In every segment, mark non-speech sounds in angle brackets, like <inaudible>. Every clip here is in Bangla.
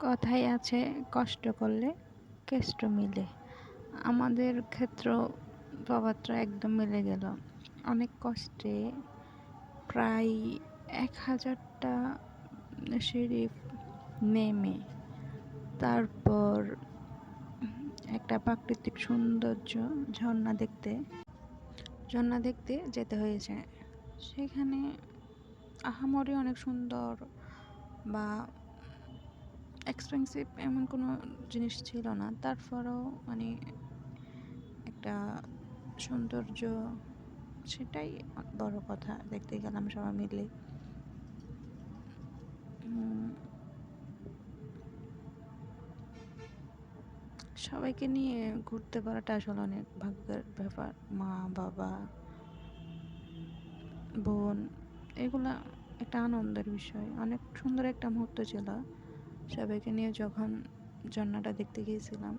কথাই আছে, কষ্ট করলে কেষ্ট মিলে। আমাদের ক্ষেত্র বাবাত্রা একদম মিলে গেল। অনেক কষ্টে প্রায় এক হাজারটা সিঁড়ি নেমে, তারপর একটা প্রাকৃতিক সৌন্দর্য ঝর্ণা দেখতে ঝর্ণা দেখতে যেতে হয়েছে। সেখানে আহামরি অনেক সুন্দর বা এক্সপেন্সিভ এমন কোনো জিনিস ছিল না। তারপরেও মানে একটা সৌন্দর্য, সেটাই বড় কথা। দেখতে গেলাম সবাই মিলে। সবাইকে নিয়ে ঘুরতে পারাটা আসলে অনেক ভাগ্যের ব্যাপার। মা, বাবা, বোন, এগুলা একটা আনন্দের বিষয়। অনেক সুন্দর একটা মুহূর্ত ছিল। সবাইকে নিয়ে যখন ঝর্ণাটা দেখতে গিয়েছিলাম,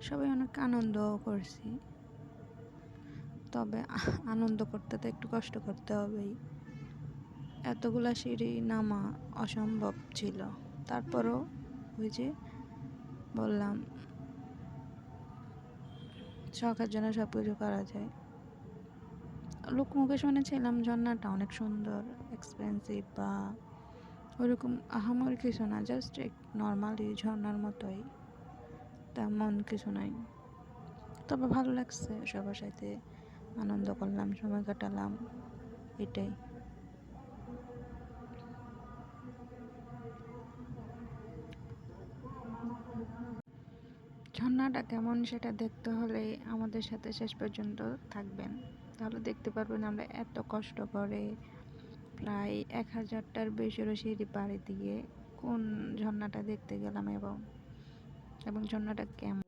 সবাই অনেক আনন্দও করছি। তবে <laughs> আনন্দ করতে তো একটু কষ্ট করতে হবেই। এতগুলা সিঁড়ি নামা অসম্ভব ছিল। তারপরও ওই যে বললাম, শখের জন্য সব কিছু করা যায়। লোক লোকমুখে শুনেছিলাম ঝর্ণাটা অনেক সুন্দর এক্সপেন্সিভ বা ওরকম আহামরি কিছু না জাস্ট এক নর্মালি ঝর্ণার মতোই। তেমন কিছু নাই। তবে ভালো লাগছে সবার সাথে আনন্দ করলাম, সময় কাটালাম, এটাই। ঝর্ণাটা কেমন সেটা দেখতে হলে আমাদের সাথে শেষ পর্যন্ত থাকবেন। তাহলে দেখতে পারবেন আমরা এত কষ্ট করে প্রায় এক হাজারটার বেশিরও সিঁড়ি পাড়ি দিয়ে কোন ঝর্ণাটা দেখতে গেলাম এবং এবং ঝর্ণাটা কেমন?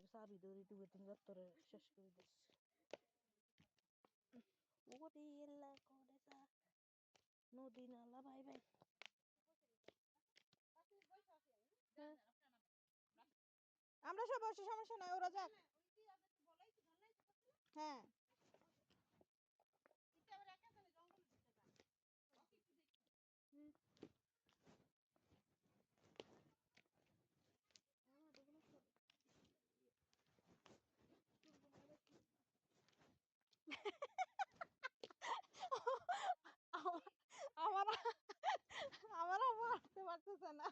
নদী নালা ভাই ভাই আমরা সব বসে, সমস্যা নাই, ওরা যাক। হ্যাঁ আমার আমার আমার আসতে পারতেছে না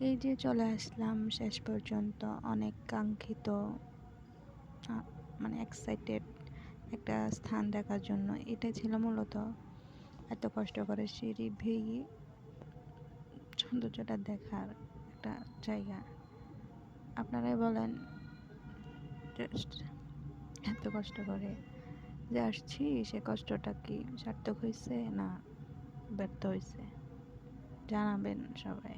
এই যে চলে আসলাম শেষ পর্যন্ত অনেক কাঙ্ক্ষিত মানে এক্সাইটেড একটা স্থান দেখার জন্য। এটা ছিল মূলত এত কষ্ট করে সিঁড়ি ভেঙে সৌন্দর্যটা দেখার একটা জায়গা। আপনারাই বলেন এত কষ্ট করে যে আসছি, সে কষ্টটা কি সার্থক হয়েছে না ব্যর্থ হয়েছে জানাবেন সবাই।